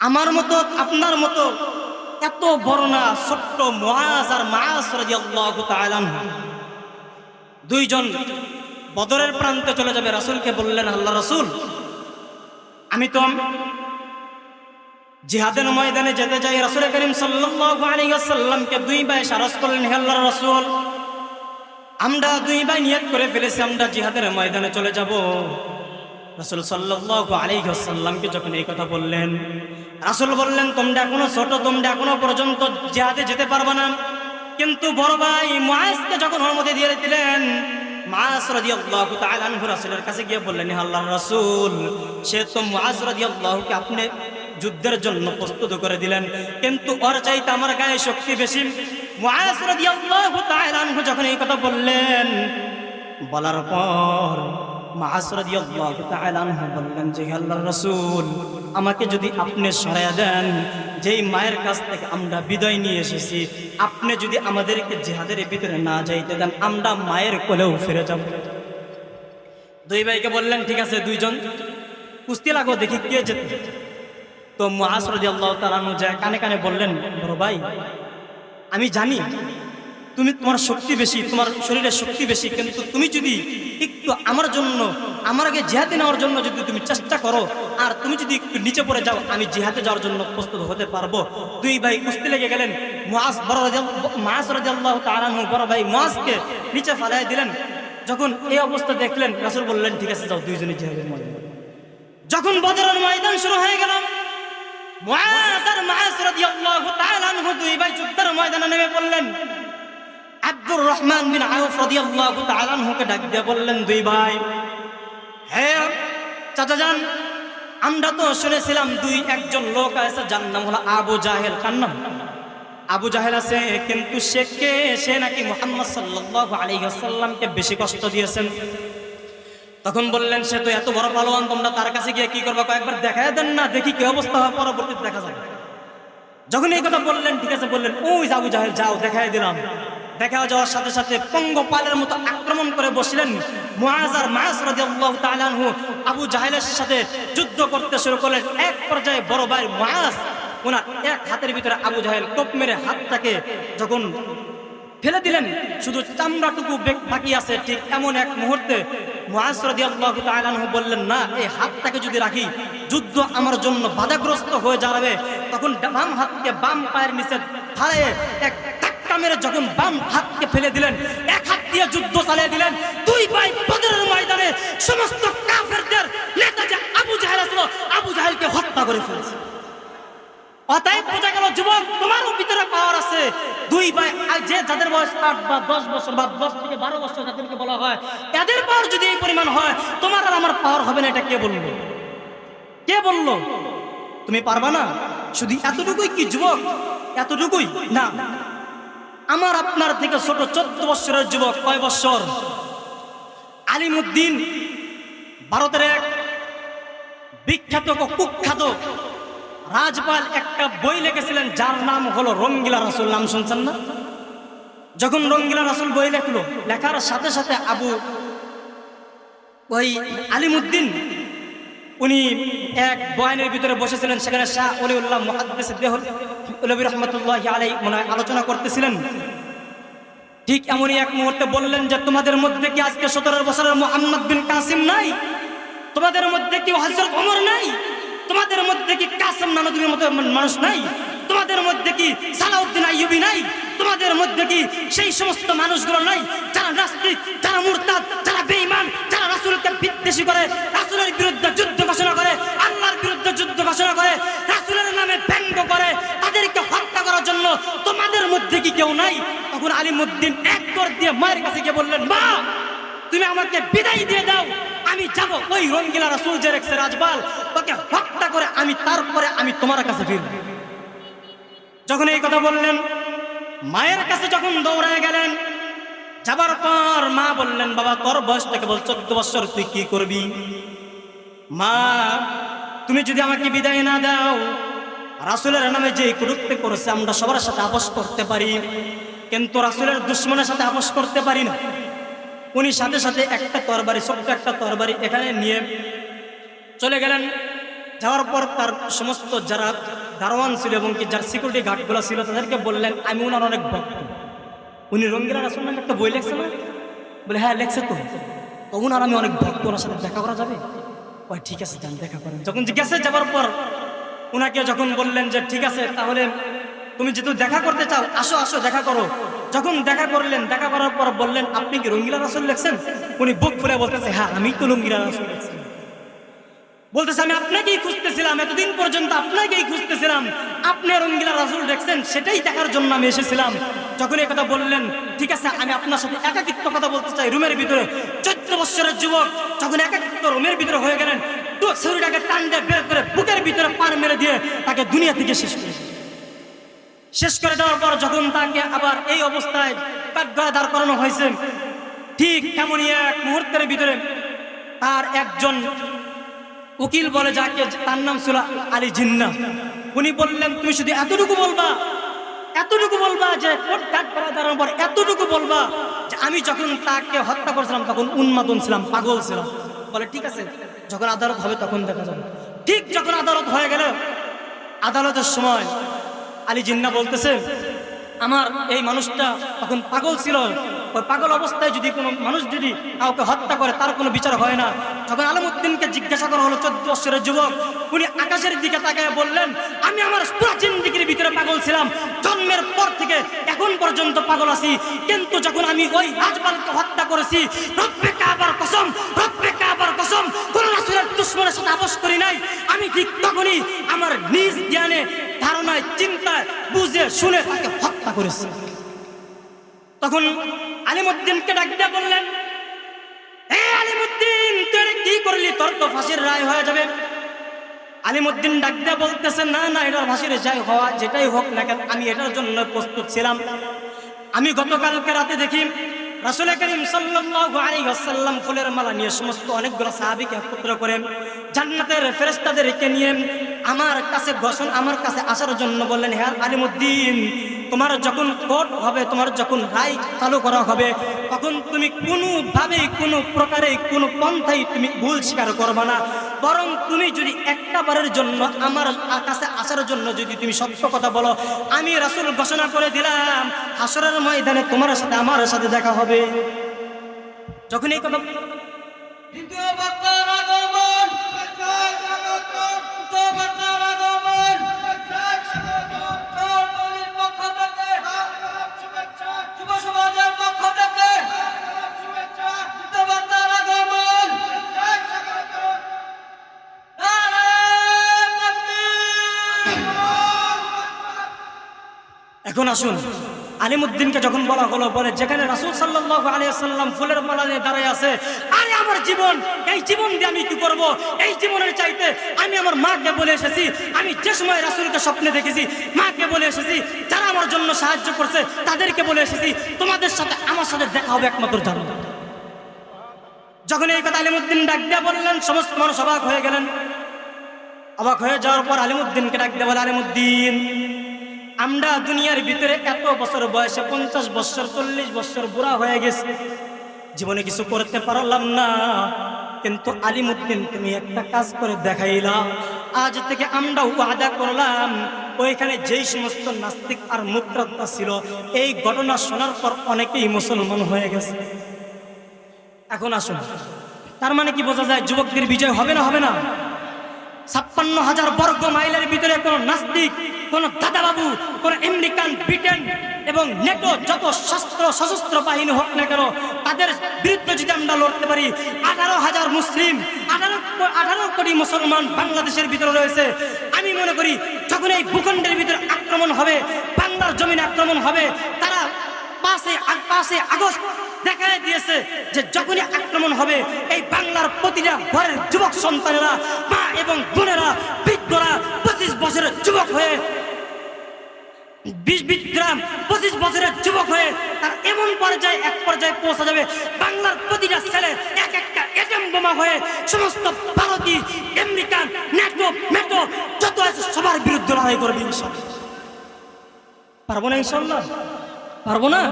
আমার মতো, আপনার মতো এত বড় না, ছোট্ট মহাজ আর মাস। দুইজন বদরের প্রান্তে চলে যাবে, রাসূলকে বললেন আল্লাহ রাসূল, আমি তো জিহাদের ময়দানে যেতে চাই রাসূল করিম ওয়াসাল্লামকে দুই ভাই সারস করলেন, হে আল্লাহর রাসূল, আমরা দুই ভাই নিয়ত করে ফেলেছি, আমরা জিহাদের ময়দানে চলে যাব রাসূল সাল্লাল্লাহু আলাইহি ওয়াসাল্লামকে যখন এই কথা বললেন, রাসূল বললেন, তোমরা এখনও ছোট, তোমরা এখনও পর্যন্ত জিহাদে যেতে পারবে না। কিন্তু বড় ভাই মুআজকে যখন অনুমতি দিয়ে দিলেন কাছে গিয়ে বললেন, হে আল্লাহর সে তো আপনি যুদ্ধের জন্য প্রস্তুত করে দিলেন, কিন্তু ওর চাইতে আমার গায়ে শক্তি বেশি। যখন এই কথা বললেন, বলার পর বললেন আল্লাহর আমাকে যদি আপনি সরায়া দেন, যেই মায়ের কাছ থেকে আমরা বিদায় নিয়ে এসেছি, আপনি যদি আমাদেরকে জিহাদের ভিতরে না যাইতে দেন, আমরা মায়ের কোলেও ফিরে যাব। দুই ভাইকে বললেন, ঠিক আছে, দুইজন। কুস্তি লাগো, দেখি কে যেতে তো মুআজ রাদিয়াল্লাহু তাআলা আনহু যায় কানে কানে বললেন, বড় ভাই, আমি জানি তুমি তোমার শক্তি বেশি, তোমার শরীরের শক্তি বেশি, কিন্তু তুমি যদি একটু আমার জন্য, আমার আগে জিহাদে নেওয়ার জন্য যদি তুমি চেষ্টা করো, আর তুমি যদি একটু নিচে পড়ে যাও, আমি জিহাদে যাওয়ার জন্য প্রস্তুত হতে পারব। দুই ভাই কুস্তি লেগে গেলেন, মুআজ বড় মাস রাদিয়াল্লাহু তাআলা আনহু, বড় ভাই মুআজকে নিচে ফালাই দিলেন। যখন এই অবস্থা দেখলেন, রাসূল বললেন, ঠিক আছে, যাও, দুইজনে জিহাদের ময়দানে যখন বদরের ময়দান শুরু হয়ে গেল মাস রাদিয়াল্লাহু তাআলা দুই ভাই যুদ্ধের ময়দানে নেমে পড়লেন। আব্দুর রহমান বিন আউফ রাদিয়াল্লাহু তাআলা আনহুকে ডাক দিয়ে বললেন, দুই ভাই, হে চাচা যান আমরা তো শুনেছিলাম দুই একজন লোক আছে, যার নাম হলো আবু জাহেল। কার নাম? আবু জাহেল আছে, কিন্তু সে কে? সে নাকি মুহাম্মদ সাল্লাল্লাহু আলাইহি ওয়াসাল্লামকে বেশি কষ্ট দিয়েছেন। তখন বললেন, সে তো এত বড় পালোয়ান, তোমরা তার কাছে গিয়ে কি করব? কয়েকবার দেখায় দেন না, দেখি কি অবস্থা হয়, পরবর্তীতে দেখা যাবে। যখন এই কথা বললেন, ঠিক আছে, বললেন, ওই আবু জাহেল, যাও দেখাই দিলাম। দেখা যাওয়ার সাথে সাথে পঙ্গপালের মতো আক্রমণ করে বসলেন মুআজ আর মাস রাদিয়াল্লাহু তাআলা আনহু। আবু জাহেলের সাথে যুদ্ধ করতে শুরু করলেন। এক পর্যায়ে বড় ভাই মুআজ ওনার এক হাতের ভিতরে আবু জাহেল টোপ মেরে হাতটাকে যখন ফেলে দিলেন, শুধু চামড়াটুকু বেক- আছে, ঠিক এমন এক মুহূর্তে বললেন, না, এই হাতটাকে যদি রাখি, যুদ্ধ আমার জন্য বাধাগ্রস্ত হয়ে যাবে তখন বাম হাতকে বাম পায়ের নিচে ধারে এক ধাক্কা যখন বাম হাতকে ফেলে দিলেন, এক হাত দিয়ে যুদ্ধ চালিয়ে দিলেন, দুই ভাই বদরের ময়দানে সমস্ত কাফেরদের নেতা যে আবু জাহেল আসলো আবু জাহেলকে হত্যা করে ফেলেছে। অতএব বোঝা গেল যুবক তোমারও ভিতরে পাওয়ার আছে। দুই ভাই যে যাদের বয়স আট বা দশ বছর বা দশ থেকে বারো বছর যাদেরকে বলা হয় এদের পাওয়ার যদি এই পরিমাণ হয়, তোমার আর আমার পাওয়ার হবে না, এটা কে বলল? কে বলল? তুমি পারবা না? শুধু এতটুকুই কি যুবক? এতটুকুই? না। আমার আপনার থেকে ছোট চোদ্দ বছরের যুবক, কয় বছর? আলিমুদ্দিন ভারতের এক বিখ্যাত কুখ্যাত রাজপাল একটা বই লিখেছিলেন, যার নাম হলো রঙ্গিলা রাসুল। নাম শুনছেন না? যখন রঙ্গিলা রাসুল বই লেখলো, লেখার সাথে সাথে আবু ওই আলিমুদ্দিন উনি এক বয়ানের ভিতরে বসেছিলেন, সেখানে শাহ অলিউল্লাহ মুহাদ্দিস দেহলবী রহমতুল্লাহ আলাই মনে আলোচনা করতেছিলেন। ঠিক এমনই এক মুহূর্তে বললেন যে, তোমাদের মধ্যে কি আজকে সতেরো বছরের মোহাম্মদ বিন কাসিম নাই? তোমাদের মধ্যে কি হজরত ওমর নাই? তোমাদের মধ্যে কি কাসেম নানদীর মতো মানুষ নাই? তোমাদের মধ্যে কি সালাউদ্দিন আইয়ুবি নাই? তোমাদের মধ্যে কি সেই সমস্ত মানুষগুলো নাই? যারা নাস্তিক, যারা মুরতাদ বেঈমান যারা রাসূলকে বিদ্বেষী করে, রাসূলের বিরুদ্ধে যুদ্ধ ঘোষণা করে, আল্লাহর বিরুদ্ধে যুদ্ধ ঘোষণা করে, রাসূলের নামে ব্যঙ্গ করে, তাদেরকে হত্যা করার জন্য তোমাদের মধ্যে কি কেউ নাই? তখন আলিমুদ্দিন এক কর দিয়ে মায়ের কাছে গিয়ে বললেন, মা, তুমি আমাকে বিদায় দিয়ে দাও, আমি যাব ওই রঙ্গিলা রাসূল যে রেখেছে রাজবাল ওকে হত্যা করে আমি তারপরে আমি তোমার কাছে ফিরব। যখন এই কথা বললেন, মায়ের কাছে যখন দৌড়ায় গেলেন যাবার পর মা বললেন, বাবা, তোর বয়সটা কেবল চোদ্দ বছর, তুই কি করবি? মা, তুমি যদি আমাকে বিদায় না দাও, রাসুলের নামে যে কুরুক্তি করেছে, আমরা সবার সাথে আপোষ করতে পারি। কিন্তু রাসুলের দুশ্মনের সাথে আপোষ করতে পারি না। উনি সাথে সাথে একটা তরবারি, ছোট্ট একটা তরবারি এখানে নিয়ে চলে গেলেন। যাওয়ার পর তার সমস্ত যারা দারোয়ান ছিল এবং কি যার সিকিউরিটি গার্ডগুলো ছিল, তাদেরকে বললেন, আমি ওনার অনেক ভক্ত। উনি রঙ্গিলা রাসুল নামে একটা বই লেখছে না? বলে হ্যাঁ লেখছে তো। তখন আর আমি অনেক ভক্ত ওনার সাথে দেখা করা যাবে? ওই ঠিক আছে, যান, দেখা করেন। যখন জিজ্ঞাসা যাওয়ার পর ওনাকে যখন বললেন যে, ঠিক আছে, তাহলে তুমি যেহেতু দেখা করতে চাও, আসো আসো, দেখা করো। যখন দেখা করলেন, দেখা করার পর বললেন, আপনি কি রঙ্গিলা রাসুল লেখছেন? উনি বুক ফুলে বলতেছে হ্যাঁ আমি তো রঙ্গিলা রাসুল লেখছি। বলতেছে, আমি আপনাকেই খুঁজতেছিলাম, এতদিন পর্যন্ত আপনাকেই খুঁজতেছিলাম। আপনি রঙ্গিলা রাসুল দেখছেন, সেটাই দেখার জন্য আমি এসেছিলাম। যখন এই কথা বললেন, ঠিক আছে, আমি আপনার সাথে একাকিত্ব কথা বলতে চাই রুমের ভিতরে। চোদ্দ বছরের যুবক যখন একাকিত্ব রুমের ভিতরে হয়ে গেলেন শরীরটাকে টান দিয়ে বের করে বুকের ভিতরে পার মেরে দিয়ে তাকে দুনিয়া থেকে শেষ করে শেষ করে দেওয়ার পর যখন তাকে আবার এই অবস্থায় কাঠগড়া দাঁড় করানো হয়েছে, ঠিক তেমনই এক মুহূর্তের ভিতরে তার একজন উকিল বলে যাকে, তার নাম ছিল আলী জিন্না। উনি বললেন, তুমি শুধু এতটুকু বলবা এতটুকু বলবা যে পর এতটুকু বলবা যে আমি যখন তাকে হত্যা করেছিলাম, তখন উন্মাদন ছিলাম, পাগল ছিলাম। বলে, ঠিক আছে, যখন আদালত হবে তখন দেখা যাবে। ঠিক যখন আদালত হয়ে গেল, আদালতের সময় আলী জিন্না বলতেছে, আমার এই মানুষটা তখন পাগল ছিল ওই পাগল অবস্থায় যদি কোনো মানুষ যদি কাউকে হত্যা করে, তার কোনো বিচার হয় না। তখন আলমউদ্দিনকে জিজ্ঞাসা করা হলো, চোদ্দ বছরের যুবক। উনি আকাশের দিকে তাকায় বললেন, আমি আমার প্রাচীন দিকের ভিতরে পাগল ছিলাম। জন্মের পর থেকে এখন পর্যন্ত পাগল আছি। কিন্তু যখন আমি ওই রাজপালকে হত্যা করেছি, রব্বে কাবার কসম, রব্বে কাবার কসম, কোন রাসূলের দুশ্মনের সাথে আপোষ করি নাই। আমি ঠিক তখনই আমার নিজ জ্ঞানে, ধারণায়, চিন্তায়, বুঝে, শুনে তাকে হত্যা করেছি। তখন আলিমুদ্দিনকে ডাক দিয়ে বললেন আলিমুদ্দিন, তুই কি করলি? তোর তো ফাঁসির রায় হয়ে যাবে। আলিমুদ্দিন ডাক বলতেছে, না না এটার ফাঁসির যাই হওয়া যেটাই হোক না কেন, আমি এটার জন্য প্রস্তুত ছিলাম। আমি গতকালকে রাতে দেখি রাসুল করিম সাল্লাল্লাহু আলাইহি ফুলের মালা নিয়ে সমস্ত অনেকগুলো সাহাবীকে একত্র করে জান্নাতের ফেরেশতাদেরকে নিয়ে আমার কাছে ঘোষণ, আমার কাছে আসার জন্য বললেন হ্যাঁ আলিমুদ্দিন তোমার যখন কোর্ট হবে, তোমার যখন রায় চালু করা হবে, তখন তুমি কোনোভাবেই কোনো প্রকারে, কোনো পন্থাই তুমি ভুল স্বীকার করবে না। বরং তুমি যদি একটা বারের জন্য আমার কাছে আসার জন্য যদি তুমি সত্য কথা বলো, আমি রাসুল ঘোষণা করে দিলাম হাসরের ময়দানে তোমার সাথে আমার সাথে দেখা হবে। যখন এই কথা এখন আসুন। আলিমুদ্দিনকে যখন বলা হলো, বলে, যেখানে রাসূল সাল্লাল্লাহু আলাইহি সাল্লাম ফুলের মালা নিয়ে দাঁড়ায় আছে, আরে আমার জীবন, এই জীবন দিয়ে আমি কি করব? এই জীবনের চাইতে আমি আমার মাকে বলে এসেছি, আমি যে সময় রাসূলকে স্বপ্নে দেখেছি, মাকে বলে এসেছি, যারা আমার জন্য সাহায্য করছে, তাদেরকে বলে এসেছি, তোমাদের সাথে আমার সাথে দেখা হবে একমাত্র জানো যখন এই কথা আলিমুদ্দিন ডাক দিয়ে বললেন, সমস্ত মানুষ অবাক হয়ে গেলেন। অবাক হয়ে যাওয়ার পর আলিমুদ্দিনকে ডাক দিয়ে বলে, আলিমুদ্দিন আমরা দুনিয়ার ভিতরে এত বছর বয়সে পঞ্চাশ বছর, চল্লিশ বছর বুড়া হয়ে গেছে। জীবনে কিছু করতে পারলাম না। কিন্তু আলিমুদ্দিন, তুমি একটা কাজ করে দেখাইলা। আজ থেকে আমরা ওয়াদা করলাম, ওইখানে যেই সমস্ত নাস্তিক আর মুক্তাত্মা ছিল, এই ঘটনা শোনার পর অনেকেই মুসলমান হয়ে গেছে। এখন আসুন। তার মানে কি বোঝা যায় যুবকদের বিজয় হবে না হবে না? ছাপ্পান্ন হাজার বর্গ মাইলের ভিতরে কোনো নাস্তিক কোন দাদাবাবু কোন আমেরিকান, ব্রিটেন এবং নেটো যত শস্ত্র সশস্ত্র বাহিনী হোক না কেন, তাদের বিরুদ্ধে যদি আমরা লড়তে পারি, আঠারো হাজার মুসলিম, আঠারো আঠারো কোটি মুসলমান বাংলাদেশের ভিতরে রয়েছে। আমি মনে করি, যখন এই ভূখণ্ডের ভিতরে আক্রমণ হবে, বাংলার জমিনে আক্রমণ হবে, তারা পাঁচে পাঁচে আগস্ট দেখা দিয়েছে যে যখনই আক্রমণ হবে, এই বাংলার প্রতিটা ঘরের যুবক সন্তানেরা, মা এবং বোনেরা, বৃদ্ধরা পঁচিশ বছরের যুবক হয়ে বিশ বিশ গ্রাম পঁচিশ বছরের যুবক হয়ে তার এমন পর্যায়ে এক পর্যায়ে পৌঁছা যাবে বাংলার প্রতিটা ছেলে, এক একটা এটম বোমা হয়ে সমস্ত ভারতী, আমেরিকান, ন্যাটো মেটো যত আছে সবার বিরুদ্ধে লড়াই করবে ইনশাল্লাহ। পারব না ইনশাল্লাহ? পারব না?